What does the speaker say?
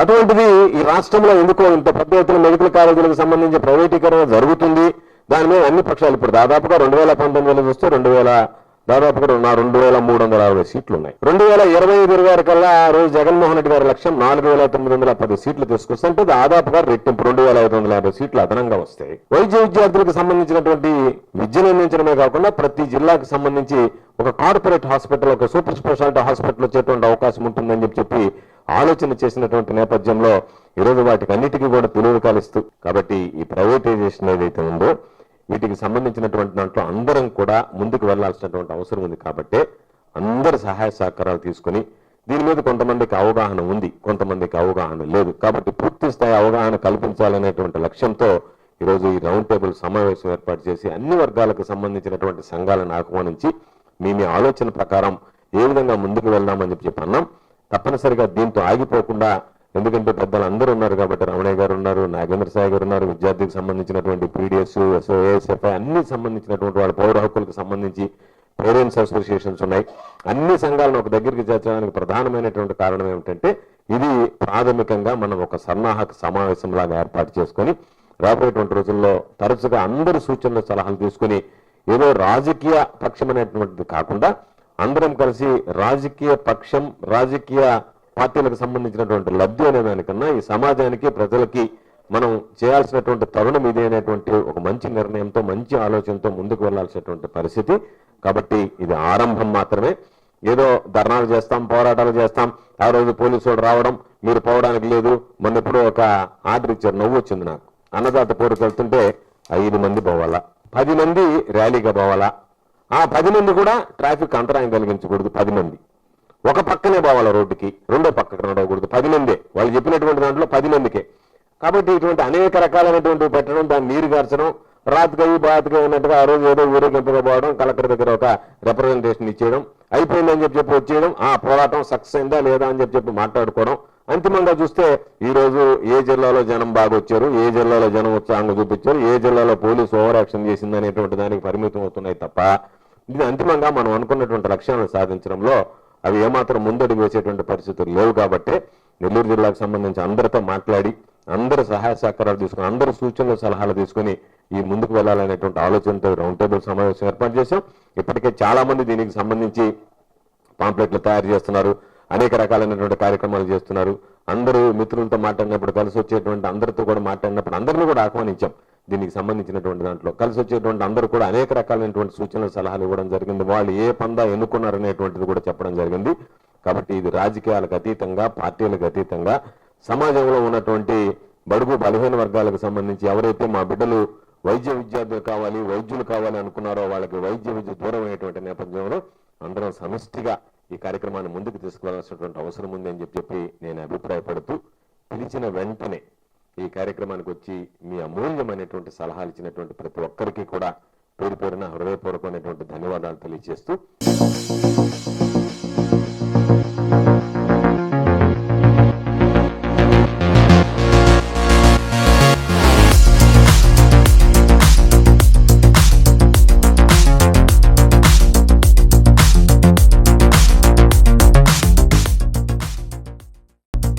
అటువంటిది ఈ రాష్ట్రంలో ఎందుకో ఇంత పెద్ద ఎత్తున మెడికల్ కాలేజీలకు సంబంధించి ప్రైవేటీకరణ జరుగుతుంది. దాని మీద అన్ని పక్షాలు ఇప్పుడు దాదాపుగా రెండు వేల పంతొమ్మిదిలో చూస్తే రెండు వేల దాదాపుగా రెండు- వేల మూడు వందల అరవై సీట్లు ఉన్నాయి. రెండు వేల ఇరవై ఐదు ఇరవై కల్లా ఆ రోజు జగన్మోహన్ రెడ్డి గారి లక్ష్యం నాలుగు వేల తొమ్మిది వందల పది సీట్లు తీసుకొస్తే దాదాపుగా రెట్టింపు రెండు వేల ఐదు వందల యాభై సీట్లు అదనంగా వస్తాయి. వైద్య విద్యార్థులకు సంబంధించినటువంటి విద్య నిర్ణయించడమే కాకుండా ప్రతి జిల్లాకు సంబంధించి ఒక కార్పొరేట్ హాస్పిటల్ ఒక సూపర్ స్పెషాలిటీ హాస్పిటల్ వచ్చేటువంటి అవకాశం ఉంటుందని చెప్పి ఆలోచన చేసినటువంటి నేపథ్యంలో ఈరోజు వాటికి అన్నిటికీ కూడా పిలువలు కాలిస్తూ కాబట్టి ఈ ప్రైవేటైజేషన్ ఏదైతే ఉందో వీటికి సంబంధించినటువంటి దాంట్లో అందరం కూడా ముందుకు వెళ్ళాల్సినటువంటి అవసరం ఉంది కాబట్టి అందరి సహాయ సహకారాలు తీసుకొని దీని మీద కొంతమందికి అవగాహన ఉంది కొంతమందికి అవగాహన లేదు. కాబట్టి పూర్తి స్థాయి అవగాహన కల్పించాలనేటువంటి లక్ష్యంతో ఈరోజు ఈ రౌండ్ టేబుల్ సమావేశం ఏర్పాటు చేసి అన్ని వర్గాలకు సంబంధించినటువంటి సంఘాలను ఆహ్వానించి మీ మీ ఆలోచన ప్రకారం ఏ విధంగా ముందుకు వెళ్దామని చెప్పి చెప్పి అన్నాం. తప్పనిసరిగా దీంతో ఆగిపోకుండా ఎందుకంటే పెద్దలు అందరూ ఉన్నారు కాబట్టి రమణయ్య గారు ఉన్నారు నాగేంద్ర సాయి గారు ఉన్నారు విద్యార్థికి సంబంధించినటువంటి పీడిఎస్ ఎస్ఓఎస్ఎఫ్ఐ అన్ని సంబంధించినటువంటి వాళ్ళ పౌర హక్కులకు సంబంధించి పేరెంట్స్ అసోసియేషన్స్ ఉన్నాయి. అన్ని సంఘాలను ఒక దగ్గరికి చేర్చడానికి ప్రధానమైనటువంటి కారణం ఏమిటంటే ఇది ప్రాథమికంగా మనం ఒక సన్నాహక సమావేశంలాగా ఏర్పాటు చేసుకొని రాబోయేటువంటి రోజుల్లో తరచుగా అందరి సూచనలు సలహాలు తీసుకుని ఏదో రాజకీయ పక్షం అనేటువంటిది కాకుండా అందరం కలిసి రాజకీయ పక్షం రాజకీయ పార్టీలకు సంబంధించినటువంటి లబ్ధి అనే దానికన్నా ఈ సమాజానికి ప్రజలకి మనం చేయాల్సినటువంటి తరుణం ఇదే అనేటువంటి ఒక మంచి నిర్ణయంతో మంచి ఆలోచనతో ముందుకు వెళ్ళాల్సినటువంటి పరిస్థితి. కాబట్టి ఇది ఆరంభం మాత్రమే. ఏదో ధర్నాలు చేస్తాం పోరాటాలు చేస్తాం ఆ రోజు పోలీసు రావడం మీరు పోవడానికి లేదు మొన్న ఎప్పుడో ఒక ఆర్డర్ ఇచ్చారు నవ్వు వచ్చింది నాకు. అన్నదాత పోరుకు వెళ్తుంటే ఐదు మంది పోవాలా? పది మంది ర్యాలీగా పోవాలా? ఆ పది మంది కూడా ట్రాఫిక్ అంతరాయం కలిగించకూడదు పది మంది. ఒక పక్కనే పోవాలా రోడ్డుకి రెండో పక్కకు నడవకూడదు పది మందే. వాళ్ళు చెప్పినటువంటి దాంట్లో పది మందికే. కాబట్టి ఇటువంటి అనేక రకాలైనటువంటి పెట్టడం దాన్ని నీరు గార్చడం రాత్రికై బాతకై ఉన్నట్టుగా ఆ రోజు ఏదో ఊరేగింపుగా పోవడం కలెక్టర్ దగ్గర ఒక రిప్రజెంటేషన్ ఇచ్చేయడం అయిపోయిందని చెప్పి చెప్పి వచ్చేయడం ఆ పోరాటం సక్సెస్ అయిందా లేదా అని చెప్పి చెప్పి మాట్లాడుకోవడం అంతిమంగా చూస్తే ఈరోజు ఏ జిల్లాలో జనం బాగా వచ్చారు ఏ జిల్లాలో జనం ఉత్సాహంగా చూపించారు ఏ జిల్లాలో పోలీసు ఓవర్ యాక్షన్ చేసింది అనేటువంటి దానికి పరిమితం అవుతున్నాయి తప్ప ఇది అంతిమంగా మనం అనుకున్నటువంటి లక్ష్యాలను సాధించడంలో అవి ఏమాత్రం ముందడుగు వేసేటువంటి పరిస్థితులు లేవు కాబట్టి నెల్లూరు జిల్లాకు సంబంధించి అందరితో మాట్లాడి అందరి సహాయ సహకారాలు తీసుకుని అందరి సూచనలు సలహాలు తీసుకుని ఈ ముందుకు వెళ్ళాలనేటువంటి ఆలోచనతో రౌండ్ టేబుల్ సమావేశం ఏర్పాటు చేశాం. ఇప్పటికే చాలా మంది దీనికి సంబంధించి పాంప్లెట్లు తయారు చేస్తున్నారు. అనేక రకాలైనటువంటి కార్యక్రమాలు చేస్తున్నారు. అందరూ మిత్రులతో మాట్లాడినప్పుడు కలిసి వచ్చేటువంటి అందరితో కూడా మాట్లాడినప్పుడు అందరినీ కూడా ఆహ్వానించాం. దీనికి సంబంధించినటువంటి దాంట్లో కలిసి వచ్చేటువంటి అందరూ కూడా అనేక రకాలైనటువంటి సూచనలు సలహాలు ఇవ్వడం జరిగింది. వాళ్ళు ఏ పందా ఎన్నుకున్నారనేటువంటిది కూడా చెప్పడం జరిగింది. కాబట్టి ఇది రాజకీయాలకు అతీతంగా పార్టీలకు అతీతంగా సమాజంలో ఉన్నటువంటి బడుగు బలహీన వర్గాలకు సంబంధించి ఎవరైతే మా బిడ్డలు వైద్య విద్యార్థులు కావాలి వైద్యులు కావాలి అనుకున్నారో వాళ్ళకి వైద్య విద్య దూరం అయ్యేటువంటి నేపథ్యంలో అందరం సమిష్టిగా ఈ కార్యక్రమాన్ని ముందుకు తీసుకువెళ్ళాల్సినటువంటి అవసరం ఉంది అని చెప్పి చెప్పి నేను అభిప్రాయపడుతూ పిలిచిన వెంటనే ఈ కార్యక్రమానికి వచ్చి మీ అమూల్యమైనటువంటి సలహాలు ఇచ్చినటువంటి ప్రతి ఒక్కరికి కూడా పేరు పేరున హృదయపూర్వకమైనటువంటి ధన్యవాదాలు తెలియజేస్తూ